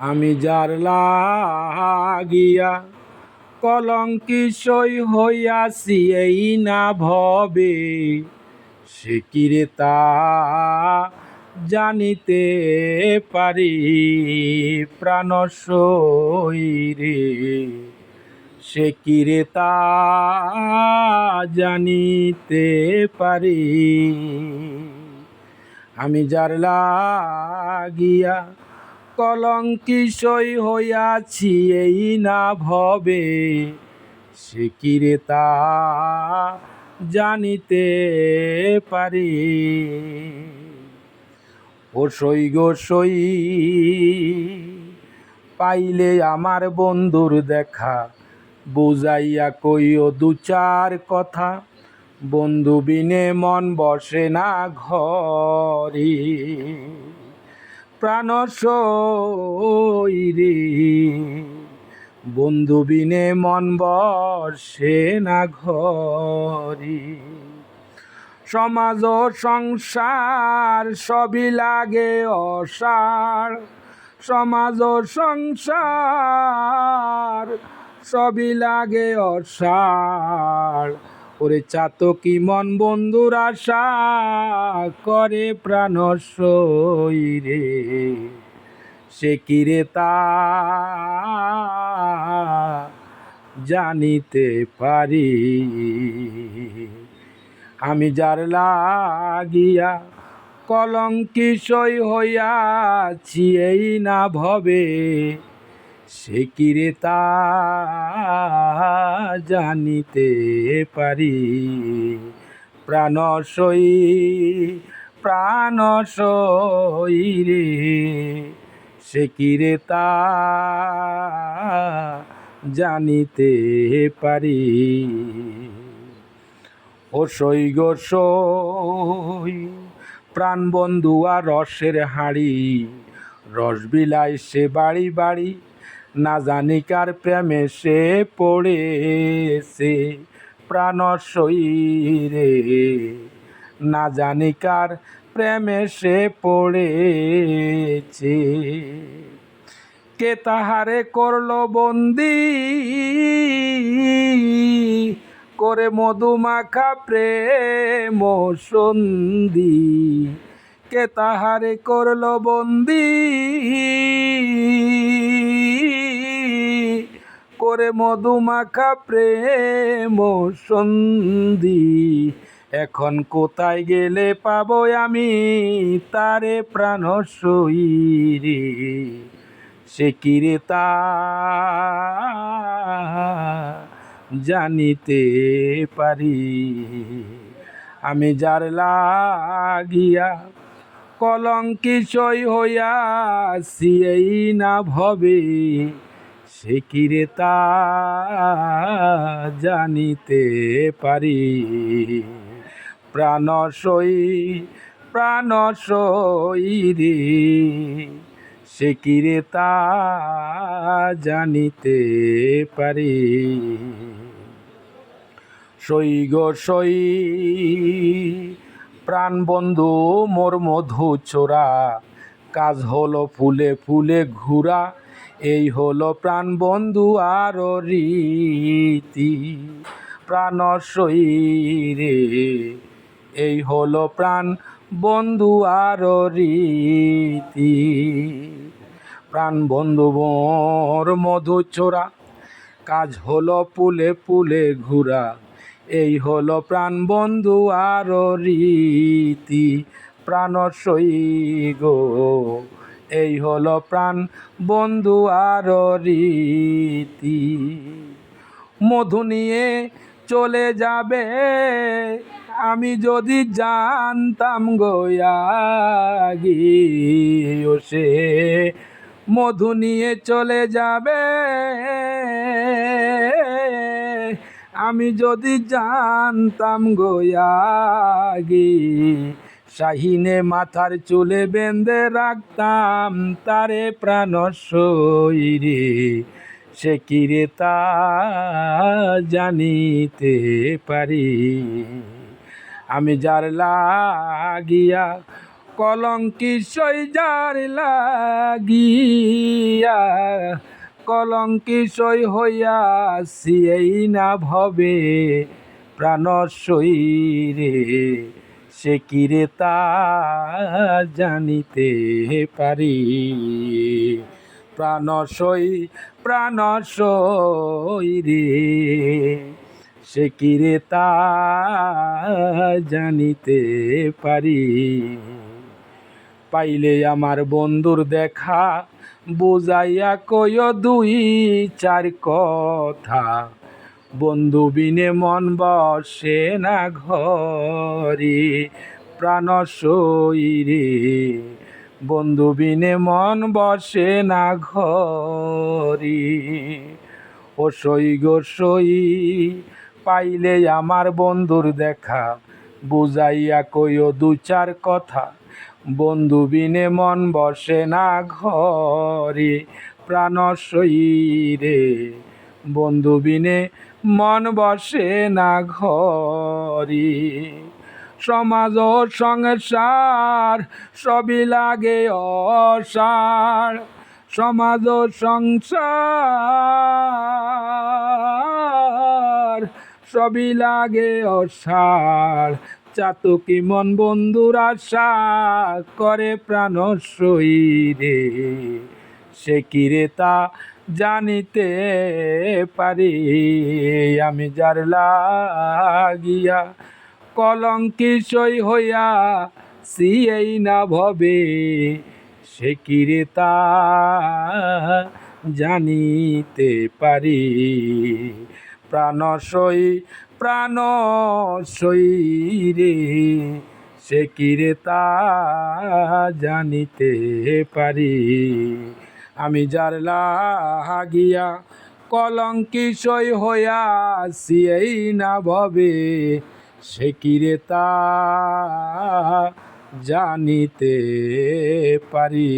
আমি যার লাগিয়া কলঙ্কি সই হইয়াছি, এই না ভবে। সে কিরে তা জানিতে পারি প্রাণ সই রে। সে কিরে তা জানিতে পারি। আমি যার লাগিয়া কলঙ্কি সই হইয়াছি, এই না ভবে। সে তা জানিতে পারি? ও সই গো সই, পাইলে আমার বন্ধুর দেখা। বুঝাইয়া কইও দু চার কথা, বন্ধু বিনে মন বসে না ঘরে। প্রাণ সই রে। বন্ধু বিনে মন বসে না ঘরে। সমাজ সংসার সবই লাগে অসার। সমাজ সংসার সবই লাগে অসার। ওরে চাতকি মন বন্ধুর আশা করে প্রাণ রে। সে কিরে তা জানিতে পারি? আমি যার লাগিয়া কলঙ্কি সই হইয়াছি, এই না ভবে। সে কিরে তা জানিতে পারি। প্রাণ সই প্রাণ সই রে। সে কিরে তা জানিতে পারি। ও সই গো সই, প্রাণ বন্ধু আর রসের হাড়ি। রস বিলায় সে বাড়ি বাড়ি না জানি কার প্রেমে সে পড়েছে, প্রাণ সই রে। না জানি কার প্রেমে সে পড়েছে, কে তাহারে করল বন্দি, করে মধুমাখা প্রেম সন্ধি, কে তাহারে করল বন্দি। করে মধুমাখা প্রেম সন্ধি। এখন কোথায় গেলে পাবো আমি তারে প্রাণ সই রে সে কিরে তা? জানিতে পারি। আমি যার লাগিয়া কলঙ্কি সই হইয়াছি, এই না ভবে সে কিরে তা জানিতে পারি? প্রাণ সই প্রাণ সই রে। সে কিরে তা জানিতে পারি? সই গো সই, প্রাণ বন্ধু মোর মধু চোরা। কাজ হলো ফুলে ফুলে ঘুরা এই হলো প্রাণ বন্ধু আর রীতি, প্রাণ রে। এই হলো প্রাণ বন্ধু আর রীতি, প্রাণ বন্ধু মোর মধু চোরা। কাজ হলো পুলে পুলে ঘুরা। এই হলো প্রাণ বন্ধু আর রীতি, প্রাণ সই গো। এই হলো প্রাণ, বন্ধু আর রীতি। মধু নিয়ে চলে যাবে, আমি যদি জানতাম ও সে। মধু নিয়ে চলে যাবে, আমি যদি জানতাম গোয়াগি শাহিনে মাথার চুলে বেঁধে রাখতাম তারে প্রাণ সইরে। সে কিরে তা জানিতে পারি? আমি যার লাগিয়া কলঙ্কি সইজার লাগিয়া, কলঙ্কি সই হইয়া সিয়েই না ভবে প্রাণ রে সে কিরে তা জানিতে পারি? প্রাণ সই প্রাণ সই রে। সে কিরে তা জানিতে পারি? পাইলে আমার বন্ধুর দেখা, বুঝাইয়া কয় দুই চার কথা। বন্ধু বিনে মন বসে না ঘরে, প্রাণ রে। বন্ধু বিনে মন বসে না ঘরে, ও সই গো সই, পাইলে আমার বন্ধুর দেখা, বুঝাইয়া কইও দু চার কথা। বন্ধু বিনে মন বসে না ঘরে, প্রাণ রে। বন্ধু বিনে মন বসে না ঘরে। সমাজ সংসার সবই লাগে অসার। সমাজ সংসার সবই লাগে অসার। চাতকি মন বন্ধুর আশা করে প্রাণ রে। সে কিরে তা জানিতে পারি, আমি যার লাগিয়া কলঙ্কি সই হইয়া সিয়েই না ভবে, সে কিরে তা জানিতে পারি? প্রাণ সই প্রাণ সই রে, সে কিরে তা জানিতে পারি? আমি যার লাগিয়া কলঙ্কি হইয়াছি এই না ভবে সে কিরে তা জানিতে পারি?